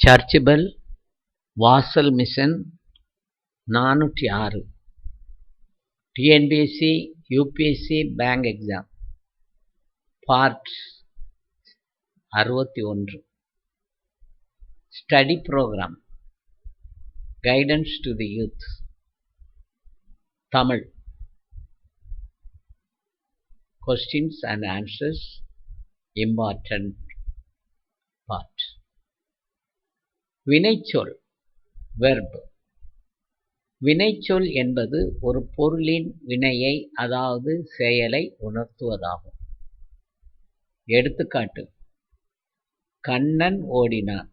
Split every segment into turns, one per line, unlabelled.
Search bell வாசல் mission நானூற்றி ஆறு TNPSC UPSC bank exam part அறுபத்தி ஒன்று study program guidance to the youth Tamil questions and answers important part வினைச்சொல் verb வினைச்சொல் என்பது ஒரு பொருளின் வினையை அதாவது செயலை உணர்த்துவதாகும். எடுத்துக்காட்டு கண்ணன் ஓடினான்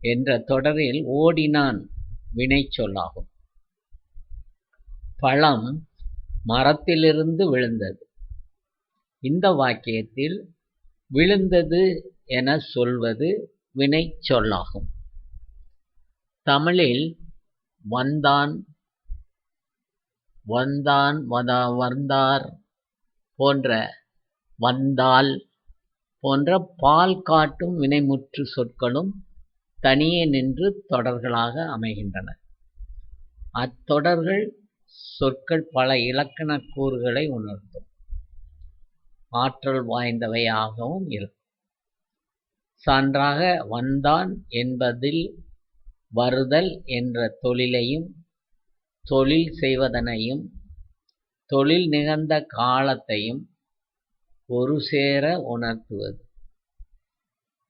என்ற தொடரில் ஓடினான் வினைச்சொல்லாகும். பழம் மரத்திலிருந்து விழுந்தது. இந்த வாக்கியத்தில் விழுந்தது என சொல்வது வினை சொல்லாகும் தமிழில் வந்தான் வந்தான் வதா வந்தார் போன்ற வந்தால் போன்ற பால் காட்டும் வினைமுற்று சொற்களும் தனியே நின்று தொடர்களாக அமைகின்றன. அத்தொடர்கள் சொற்கள் பல இலக்கண கூறுகளை உணர்த்தும். ஆற்றல் வாய்ந்தவையாகவும் இருக்கும். சான்றாக வந்தான் என்பதில் வருதல் என்ற தொழிலையும் தொழில் செய்வதனையும் தொழில் நிகழ்ந்த காலத்தையும் ஒரு சேர உணர்த்துவது.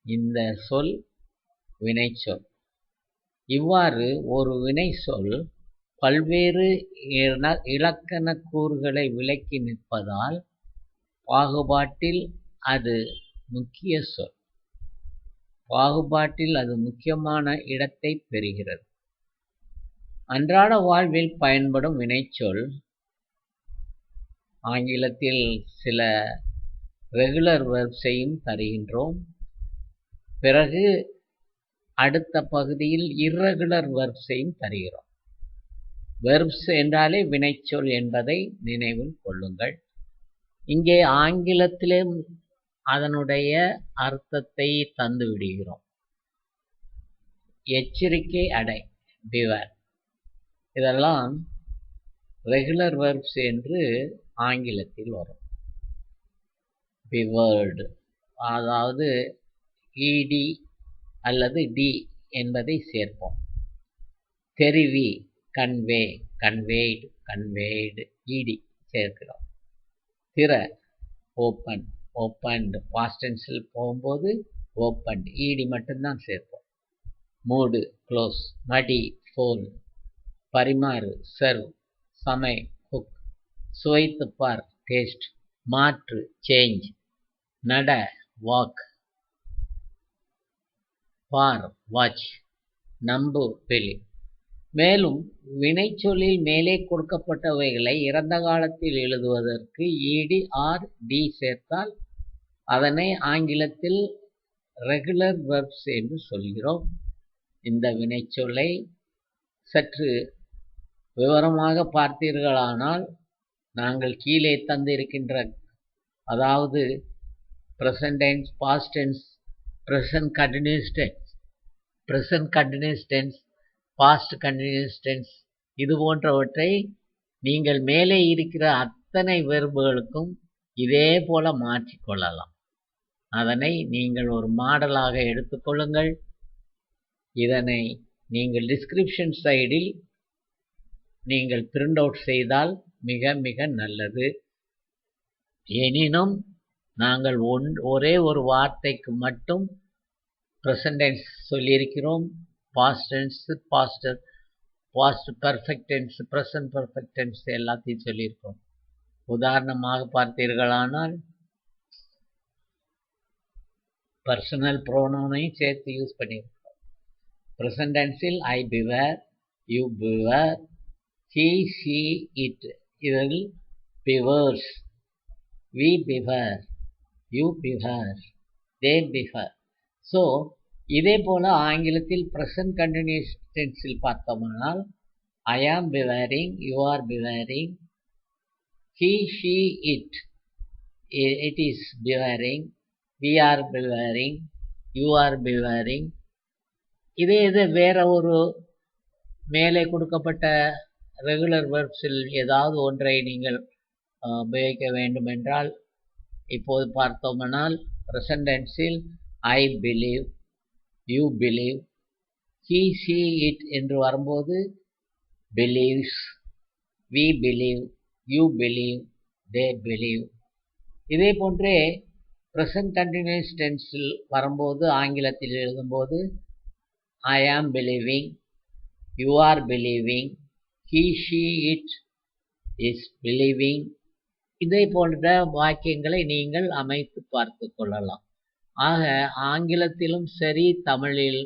இந்த சொல் வினைச்சொல். இவ்வாறு ஒரு வினைச்சொல் பல்வேறு இலக்கண கூறுகளை விளக்கி நிற்பதால் பாகுபாட்டில் அது முக்கிய சொல். பாகுபாட்டில் அது முக்கியமான இடத்தை பெறுகிறது. அன்றாட வாழ்வில் பயன்படும் வினைச்சொல் ஆங்கிலத்தில் சில ரெகுலர் வெர்ப்ஸையும் தருகின்றோம். பிறகு அடுத்த பகுதியில் இர்ரெகுலர் வெர்ப்ஸையும் தருகிறோம். வெர்ப்ஸ் என்றாலே வினைச்சொல் என்பதை நினைவில் கொள்ளுங்கள். இங்கே ஆங்கிலத்திலே அதனுடைய அர்த்தத்தை தந்து விடுகிறோம். எச்சரிக்கை அடை பிவர் இதெல்லாம் ரெகுலர் வெர்ப்ஸ் என்று ஆங்கிலத்தில் வரும். பிவர்டு அதாவது இடி அல்லது டி என்பதை சேர்ப்போம். தெரிவி கன்வே கன்வேய்டு கன்வேய்டு இடி சேர்க்கிறோம். திற ஓப்பன் ஓப்பன்டு பாஸ்டன்ஸில் போகும்போது ஓப்பன்ட் ஈடி மட்டும்தான் சேர்ப்போம். மூடு க்ளோஸ் மடி ஃபோல் பரிமாறு சர்வ் சமை குக் சுவைத்து பார் டேஸ்ட் மாற்று சேஞ்ச் நட வாக் பார் வாட்ச் நம்பு பெலி மேலும் வினைச்சொல்லில் மேலே கொடுக்கப்பட்டவைகளை இறந்த காலத்தில் எழுதுவதற்கு ஈடி ஆர் டி சேர்த்தால் அதனை ஆங்கிலத்தில் ரெகுலர் வெர்ப்ஸ் என்று சொல்கிறோம். இந்த வினைச்சொல்லை சற்று விவரமாக பார்த்தீர்களானால் நாங்கள் கீழே தந்திருக்கின்ற அதாவது present tense past tense present continuous tense present continuous tense past continuous tense இது போன்றவற்றை நீங்கள் மேலே இருக்கிற அத்தனை வெறுப்புகளுக்கும் இதே போல மாற்றிக்கொள்ளலாம் அதனை நீங்கள் ஒரு மாடலாக எடுத்துக்கொள்ளுங்கள் இதனை நீங்கள் டிஸ்கிரிப்ஷன் சைடில் நீங்கள் பிரிண்ட் அவுட் செய்தால் மிக மிக நல்லது. எனினும் நாங்கள் ஒன் ஒரே ஒரு வார்த்தைக்கு மட்டும் ப்ரெசன்டென்ஸ் சொல்லியிருக்கிறோம். Past tense pastor past perfect tense present perfect tense எல்லாத்தையும் சொல்லியிருக்கோம். உதாரணமாக பார்த்தீர்களானால் பர்சனல் ப்ரோனோனையும் சேர்த்து யூஸ் பண்ணியிருக்கோம். Present டென்ஸில் I beware you beware he she it இதில் bewares we beware you beware they beware so இதே போல் ஆங்கிலத்தில் ப்ரெசன்ட் கண்டினியூஸ் டென்ஸில் பார்த்தோமானால் I am bewaring you are bewaring he she it it is bewaring we are bewaring you are bewaring இதே இது வேற ஒரு மேலே கொடுக்கப்பட்ட ரெகுலர் வெர்ப்ஸில் ஏதாவது ஒன்றை நீங்கள் உபயோகிக்க வேண்டுமென்றால் இப்போது பார்த்தோமானால் ப்ரெசன்டென்ஸில் I believe you believe he she it என்று வரும்போது believes we believe you believe they believe இதே போன்றே ப்ரெசன்ட் கண்டினியூஸ் டென்ஸில் வரும்போது ஆங்கிலத்தில் எழுதும்போது I am believing you are believing he she it is believing இதே போன்ற வாக்கியங்களை நீங்கள் அமைத்து பார்த்து கொள்ளலாம். ஆக ஆங்கிலத்திலும் சரி தமிழில்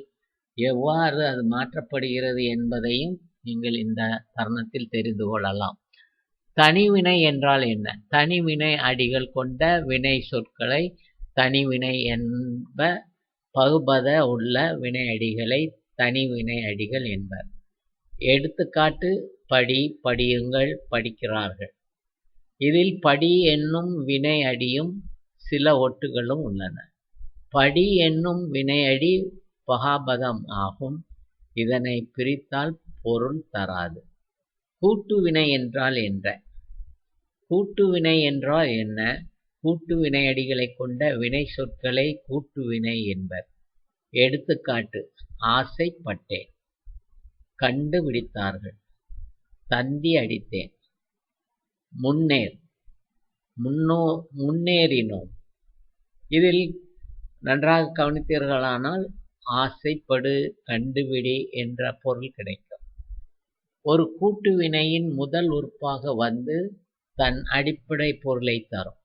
எவ்வாறு அது மாற்றப்படுகிறது என்பதையும் நீங்கள் இந்த தருணத்தில் தெரிந்து கொள்ளலாம். தனிவினை என்றால் என்ன? தனிவினை அடிகள் கொண்ட வினை சொற்களை தனிவினை என்ப பகுபத உள்ள வினை அடிகளை தனிவினை அடிகள் என்பர். எடுத்துக்காட்டு படி படியுங்கள் படிக்கிறார்கள். இதில் படி என்னும் வினை அடியும் சில ஒட்டுகளும் உள்ளன. படி என்னும் வினையடி பகாபதம் ஆகும். இதனை பிரித்தால் பொருள் தராது. கூட்டு வினை என்றால் என்ன? கூட்டு வினை என்றால் என்ன? கூட்டு வினையடிகளை கொண்ட வினை சொற்களை கூட்டு வினை என்பர். எடுத்துக்காட்டு ஆசைப்பட்டேன் கண்டுபிடித்தார்கள் தந்தி அடித்தேன். முன்னேர். முன்னோ முன்னேறினோம். இதில் நன்றாக கவனித்தீர்களானால் ஆசைப்படு கண்டுபிடி என்ற பொருள் கிடைக்கும். ஒரு கூட்டு வினையின் முதல் உறுப்பாக வந்து தன் அடிப்படை பொருளை தரும்.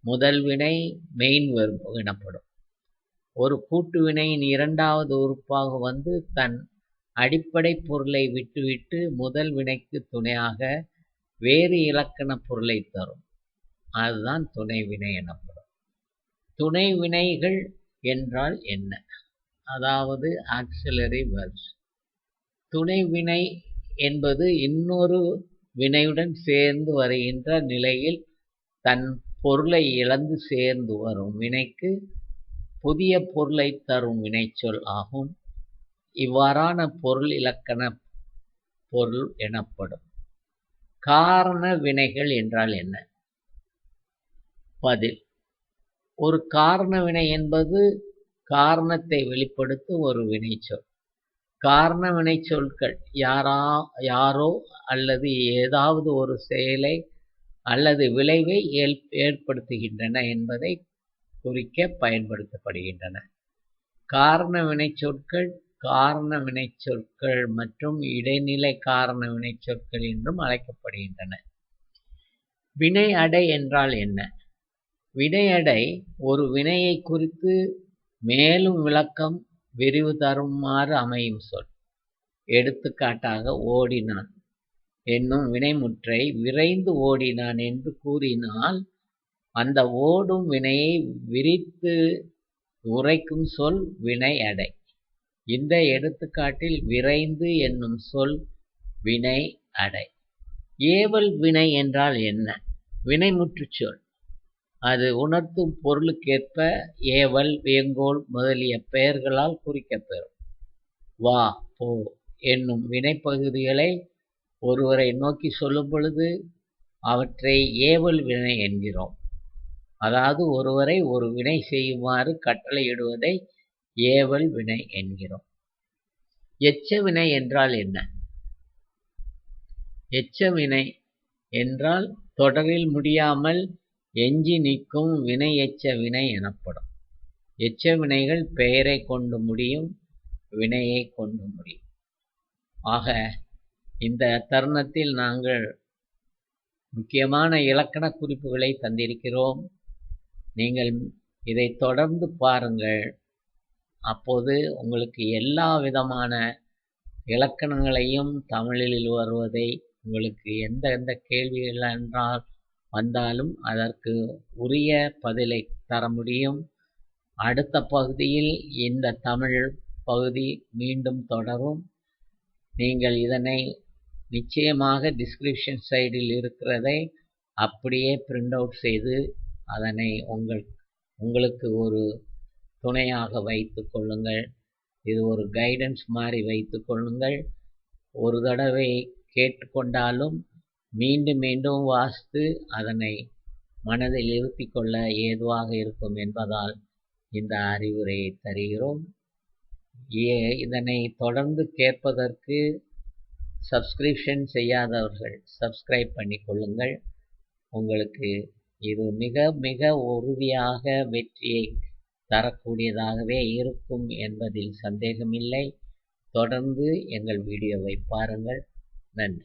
முதல் வினை மெயின் வெர்பு எனப்படும். ஒரு கூட்டு வினையின் இரண்டாவது உறுப்பாக வந்து தன் அடிப்படை பொருளை விட்டுவிட்டு முதல் வினைக்கு துணையாக வேறு இலக்கண பொருளை தரும். அதுதான் துணை வினை எனப்படும். துணை வினைகள் என்றால் என்ன? அதாவது ஆக்சிலரி verbs. துணை வினை என்பது இன்னொரு வினையுடன் சேர்ந்து வருகின்ற நிலையில் தன் பொருளை இழந்து சேர்ந்து வரும் வினைக்கு புதிய பொருளை தரும் வினைச்சொல் ஆகும். இவ்வாறான பொருள் இலக்கண பொருள் எனப்படும். காரண வினைகள் என்றால் என்ன? பதில். ஒரு காரண வினை என்பது காரணத்தை வெளிப்படுத்தும் ஒரு வினைச்சொல். காரண வினைச்சொற்கள் யாரா யாரோ அல்லது ஏதாவது ஒரு செயலை அல்லது விளைவை ஏற்படுத்துகின்றன என்பதை குறிக்க பயன்படுத்தப்படுகின்றன. காரண வினைச்சொற்கள் காரண வினைச்சொற்கள் மற்றும் இடைநிலை காரண வினைச்சொற்கள் என்றும் அழைக்கப்படுகின்றன. வினை அடை என்றால் என்ன? விடையடை ஒரு வினையை குறித்து மேலும் விளக்கம் விரிவு தருமாறு அமையும் சொல். எடுத்துக்காட்டாக ஓடினான் என்னும் வினைமுற்றை விரைந்து ஓடினான் என்று கூறினால் அந்த ஓடும் வினையை விரித்து உரைக்கும் சொல் வினை அடை இந்த எடுத்துக்காட்டில் விரைந்து என்னும் சொல் வினை அடை ஏவல் வினை என்றால் என்ன? வினைமுற்றுச் சொல். அது உணர்த்தும் பொருளுக்கேற்ப ஏவல் வேங்கோல் முதலிய பெயர்களால் குறிக்கப்பெறும். வா போ என்னும் வினைப்பகுதிகளை ஒருவரை நோக்கி சொல்லும் பொழுது அவற்றை ஏவல் வினை என்கிறோம். அதாவது ஒருவரை ஒரு வினை செய்யுமாறு கட்டளையிடுவதை ஏவல் வினை என்கிறோம். எச்ச வினை என்றால் என்ன? எச்ச வினை என்றால் தொடரில் முடியாமல் எஞ்சி நிற்கும் வினை எச்ச வினை எனப்படும். எச்ச வினைகள் பெயரை கொண்டு முடியும் வினையை கொண்டு முடியும். ஆக இந்த தருணத்தில் நாங்கள் முக்கியமான இலக்கண குறிப்புகளை தந்திருக்கிறோம். நீங்கள் இதை தொடர்ந்து பாருங்கள். அப்போது உங்களுக்கு எல்லா விதமான இலக்கணங்களையும் தமிழில் வருவதை உங்களுக்கு எந்த எந்த கேள்விகள் என்றால் வந்தாலும் அதற்கு உரிய பதிலை தர முடியும். அடுத்த பகுதியில் இந்த தமிழ் பகுதி மீண்டும் தொடரும். நீங்கள் இதனை நிச்சயமாக டிஸ்கிரிப்ஷன் சைடில் இருக்கிறதை அப்படியே பிரிண்ட் அவுட் செய்து அதனை உங்கள் உங்களுக்கு ஒரு துணையாக வைத்து கொள்ளுங்கள். இது ஒரு கைடன்ஸ் மாதிரி வைத்து கொள்ளுங்கள். ஒரு தடவை கேட்டுக்கொண்டாலும் மீண்டும் மீண்டும் வாசித்து அதனை மனதில் இருத்தி கொள்ள ஏதுவாக இருக்கும் என்பதால் இந்த அறிவுரையை தருகிறோம். ஏ இதனை தொடர்ந்து கேட்பதற்கு சப்ஸ்கிரிப்ஷன் செய்யாதவர்கள் சப்ஸ்கிரைப் பண்ணி கொள்ளுங்கள். உங்களுக்கு இது மிக மிக உறுதியாக வெற்றியை தரக்கூடியதாகவே இருக்கும் என்பதில் சந்தேகமில்லை. தொடர்ந்து எங்கள் வீடியோவை பாருங்கள். நன்றி.